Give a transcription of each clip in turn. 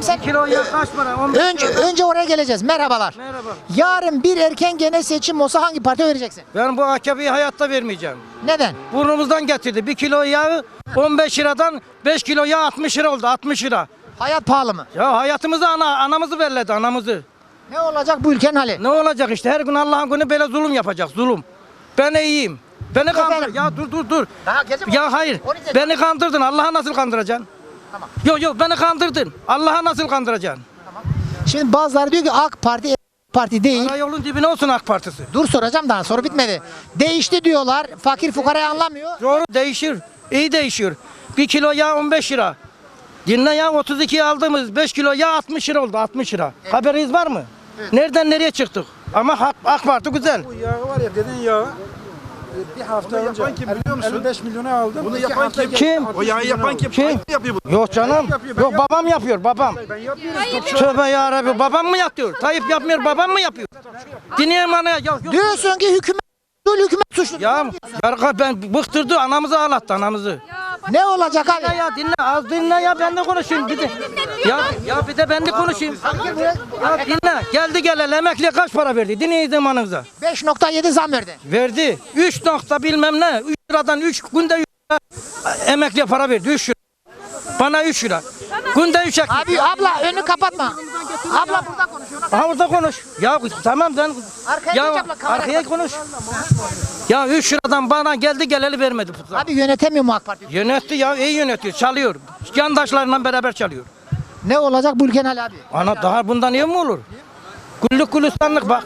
kilo yağ kaç para? 15 Önce önce oraya geleceğiz. Merhabalar. Merhaba. Yarın bir erken genel seçim olsa hangi partiye vereceksin? Ben bu AKP'yi hayatta vermeyeceğim. Neden? Burnumuzdan getirdi. Bir kilo yağı 15 liradan 5 kilo yağ 60 lira oldu. 60 lira. Hayat pahalı mı? Ya hayatımızı ana, anamızı verledi anamızı. Ne olacak bu ülkenin hali? Ne olacak işte her gün Allah'ın günü böyle zulüm yapacak zulüm. Ben iyiyim. Beni kandır. Ya dur dur dur. Daha Ya hayır. Beni kandırdın. Allah'a nasıl kandıracaksın? Tamam. Yok yok beni kandırdın. Allah'a nasıl kandıracaksın? Şimdi bazıları diyor ki AK Parti Parti değil. Karayolun dibine olsun AK Partisi. Dur soracağım daha soru bitmedi. Değişti diyorlar. Fakir fukarayı anlamıyor. Doğru değişir. İyi değişiyor. Bir kilo yağ 15 lira. Dinle yağ 32 aldığımız 5 kilo yağ 60 lira oldu 60 lira. Haberiniz var mı? Nereden nereye çıktık? Ama AK, AK Parti güzel. Bu yağı var ya dedin yağı e, bir hafta önce yapan kim biliyor musun? 55 milyona aldım. Bunu İki yapan hafta kim? Kim? O yağı yapan kim? Kim? Kim yapıyor bunu? Yok canım. yapıyor, ben Yok babam yapıyor babam. Ben yapmıyorum. Tövbe yarabbi babam mı yapıyor? Tayyip yapmıyor babam mı yapıyor? Dinleyin bana ya. Yok, yok. Diyorsun ki hükümet suçlu, hükümet suçlu. Ya yargı ben bıktırdı anamızı ağlattı anamızı. Ne olacak Dinle abi? ya dinle az dinle ya ben de konuşayım bir de. Ya ya bir de ben de konuşayım. Ya dinle geldi geleli emekliye kaç para verdi? Dinleyin zamanınıza. 5.7 zam verdi. Verdi. 3 nokta bilmem ne. 3 liradan 3 günde 3 lira emekliye para verdi. 3 lira. Bana 3 lira. Günde 3 ekmek. Abi abla önünü kapatma. Abla burada konuşuyor. Ha burada konuş. Ya tamam sen. Arkaya ya geç abla, arkaya konuş. Ya 3 liradan bana geldi geleli vermedi. Abi yönetemiyor mu AK Parti? Yönetti ya iyi yönetiyor. Çalıyor. Yandaşlarıyla beraber çalıyor. Ne olacak bu ülkenin hali abi? Ana daha bundan iyi mi olur? Güllük gülistanlık bak.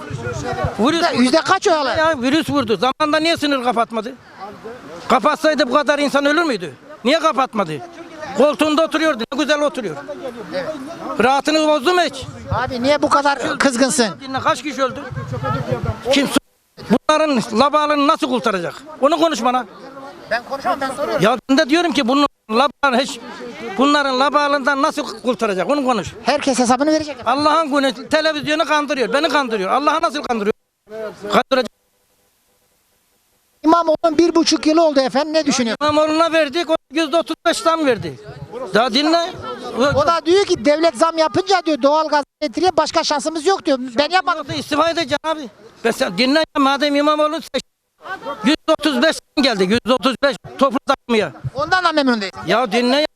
Virüs Yüzde- Yüzde kaç oy alır? ya virüs vurdu. Zamanında niye sınır kapatmadı? Kapatsaydı bu kadar insan ölür müydü? Niye kapatmadı? Koltuğunda oturuyordu. Ne güzel oturuyor. Rahatını bozdu mu hiç? Abi niye bu kadar kızgınsın? Kaç kişi öldü? Kim? Bunların labalını nasıl kurtaracak? Onu konuş bana. Ben konuşamam ben soruyorum. Ya ben de diyorum ki bunun labalını hiç bunların labalından nasıl kurtaracak? Onu konuş. Herkes hesabını verecek. Allah'ın günü televizyonu kandırıyor. Beni kandırıyor. Allah'a nasıl kandırıyor? Kandıracak. İmamoğlu'nun bir buçuk yılı oldu efendim ne düşünüyor? İmamoğlu'na verdik. Yüzde otuz beş tam verdi. Daha dinle. O da diyor ki devlet zam yapınca diyor doğal gaz elektriğe başka şansımız yok diyor. Ben yapmadım. İstifa edeceksin abi. Ben sen dinle ya madem İmamoğlu seç. 135 geldi. 135 toplu takmaya. Ondan da memnun değil. Ya dinle ya.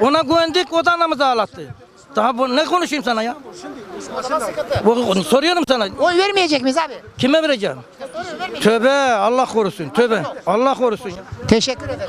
Ona güvendik o da anamızı ağlattı. Daha bu ne konuşayım sana ya? Bu, soruyorum sana. Oy vermeyecek miyiz abi? Kime vereceğim? Tövbe Allah korusun. Tövbe. Allah korusun. Teşekkür ederim.